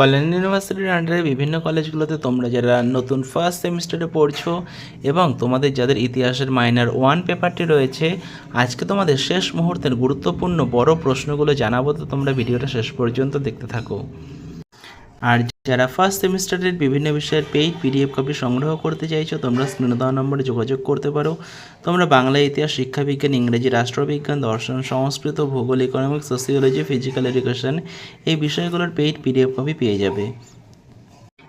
কল্যাণ ইউনিভার্সিটির আন্ডারে বিভিন্ন কলেজগুলোতে তোমরা যারা নতুন ফার্স্ট সেমিস্টারে পড়ছো এবং তোমাদের যাদের ইতিহাসের মাইনার ওয়ান পেপারটি রয়েছে, আজকে তোমাদের শেষ মুহূর্তের গুরুত্বপূর্ণ বড় প্রশ্নগুলো জানাব। তো তোমরা ভিডিওটা শেষ পর্যন্ত দেখতে থাকো। আর যারা ফার্স্ট সেমিস্টারের বিভিন্ন বিষয়ের পেইড পিডিএফ কপি সংগ্রহ করতে চাইছো, তোমরা স্ক্রিনে দেওয়া নম্বরে যোগাযোগ করতে পারো। তোমরা বাংলা, ইতিহাস, শিক্ষাবিজ্ঞান, ইংরেজি, রাষ্ট্রবিজ্ঞান, দর্শন, সংস্কৃত ভূগোল ইকোনমিক্স সোসিওলজি ফিজিক্যাল এডুকেশন এই বিষয়গুলোর পেইড পিডিএফ কপি পেয়ে যাবে।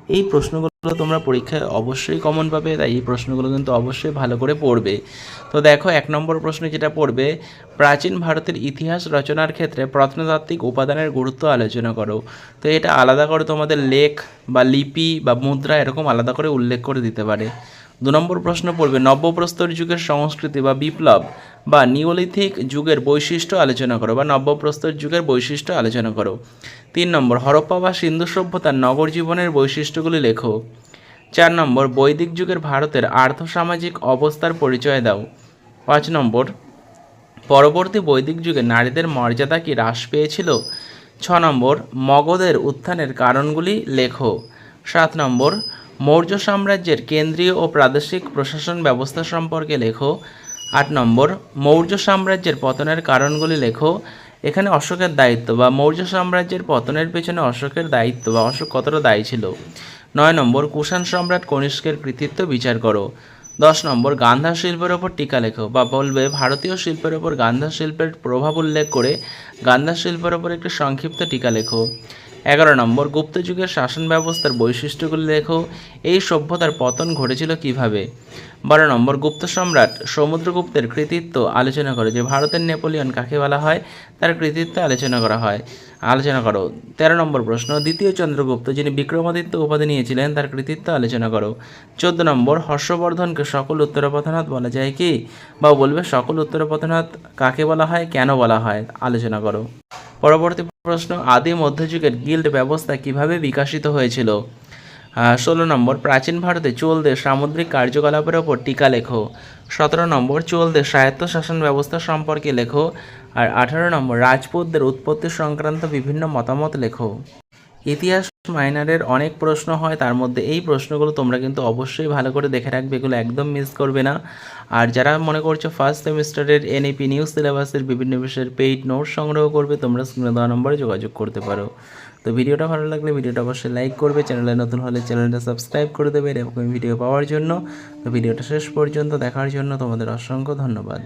এই প্রশ্নগুলো তোমরা পরীক্ষায় অবশ্যই কমন পাবে, তাই এই প্রশ্নগুলো কিন্তু অবশ্যই ভালো করে পড়বে। তো দেখো, এক নম্বর প্রশ্ন যেটা পড়বে, প্রাচীন ভারতের ইতিহাস রচনার ক্ষেত্রে প্রত্নতাত্ত্বিক উপাদানের গুরুত্ব আলোচনা করো। তো এটা আলাদা করে তোমাদের লেখ বা লিপি বা মুদ্রা এরকম আলাদা করে উল্লেখ করে দিতে পারে। দু নম্বর প্রশ্ন পড়বে, নব্যপ্রস্তর যুগের সংস্কৃতি বা বিপ্লব বা নিওলিথিক যুগের বৈশিষ্ট্য আলোচনা করো বা নব্যপ্রস্তর যুগের বৈশিষ্ট্য আলোচনা করো। তিন নম্বর, হরপ্পা বা সিন্ধু সভ্যতার নগর জীবনের বৈশিষ্ট্যগুলি লেখো। চার নম্বর, বৈদিক যুগের ভারতের আর্থসামাজিক অবস্থার পরিচয় দাও। পাঁচ নম্বর, পরবর্তী বৈদিক যুগে নারীদের মর্যাদা কি হ্রাস পেয়েছিল? ছ নম্বর, মগধের উত্থানের কারণগুলি লেখো। সাত নম্বর, মৌর্য সাম্রাজ্যের কেন্দ্রীয় ও প্রাদেশিক প্রশাসন ব্যবস্থা সম্পর্কে লেখো। আট নম্বর, মৌর্য সাম্রাজ্যের পতনের কারণগুলি লেখো। এখানে অশোকের দায়িত্ব বা মৌর্য সাম্রাজ্যের পতনের পেছনে অশোকের দায়িত্ব বা অশোক কতটা দায়ী ছিল? নয় নম্বর, কুষাণ সম্রাট কনিষ্কের কৃতিত্ব বিচার করো। দশ নম্বর, গান্ধা শিল্পের ওপর টিকা লেখো বা বলবে, ভারতীয় শিল্পের ওপর গান্ধা শিল্পের প্রভাব উল্লেখ করে গান্ধা শিল্পের ওপর একটি সংক্ষিপ্ত টিকা লেখো। এগারো নম্বর, গুপ্ত যুগের শাসন ব্যবস্থার বৈশিষ্ট্যগুলি লেখো এই সভ্যতার পতন ঘটেছিল কীভাবে? বারো নম্বর, গুপ্ত সম্রাট সমুদ্রগুপ্তের কৃতিত্ব আলোচনা করে যে ভারতের নেপোলিয়ন কাকে বলা হয়, তার কৃতিত্ব আলোচনা করা হয়। আলোচনা করো। তেরো নম্বর প্রশ্ন, দ্বিতীয় চন্দ্রগুপ্ত যিনি বিক্রমাদিত্য উপাধি নিয়েছিলেন, তার কৃতিত্ব আলোচনা করো। চোদ্দ নম্বর, হর্ষবর্ধনকে সকল উত্তরপথনাথ বলা যায় কি? বা বলবে, সকল উত্তরপথনাথ কাকে বলা হয়, কেন বলা হয়? আলোচনা করো। পরবর্তী প্রশ্ন আদি মধ্যযুগের গিল্ড ব্যবস্থা কীভাবে বিকাশিত হয়েছিল? ষোলো নম্বর, প্রাচীন ভারতে চোলদের সামুদ্রিক কার্যকলাপের ওপর টিকা লেখো। সতেরো নম্বর, চোলদের স্বায়ত্তশাসন ব্যবস্থা সম্পর্কে লেখো। আর আঠারো নম্বর, রাজপুতদের উৎপত্তি সংক্রান্ত বিভিন্ন মতামত লেখো। ইতিহাস মাইনারের অনেক প্রশ্ন হয়, তার মধ্যে এই প্রশ্নগুলো তোমরা কিন্তু অবশ্যই ভালো করে দেখে রাখবে, এগুলো একদম মিস করবে না। আর যারা মনে করছ ফার্স্ট সেমিস্টারের এনএপি নিউ সিলেবাসের বিভিন্ন বিষয়ের পেইড নোট সংগ্রহ করবে, তোমরা স্ক্রিনে দেওয়া নম্বরে যোগাযোগ করতে পারো। তো ভিডিওটা ভালো লাগলে ভিডিওটা অবশ্যই লাইক করবে, চ্যানেলে নতুন হলে চ্যানেলটা সাবস্ক্রাইব করে দেবে, এরকম ভিডিও পাওয়ার জন্য। তো ভিডিওটা শেষ পর্যন্ত দেখার জন্য তোমাদের অসংখ্য ধন্যবাদ।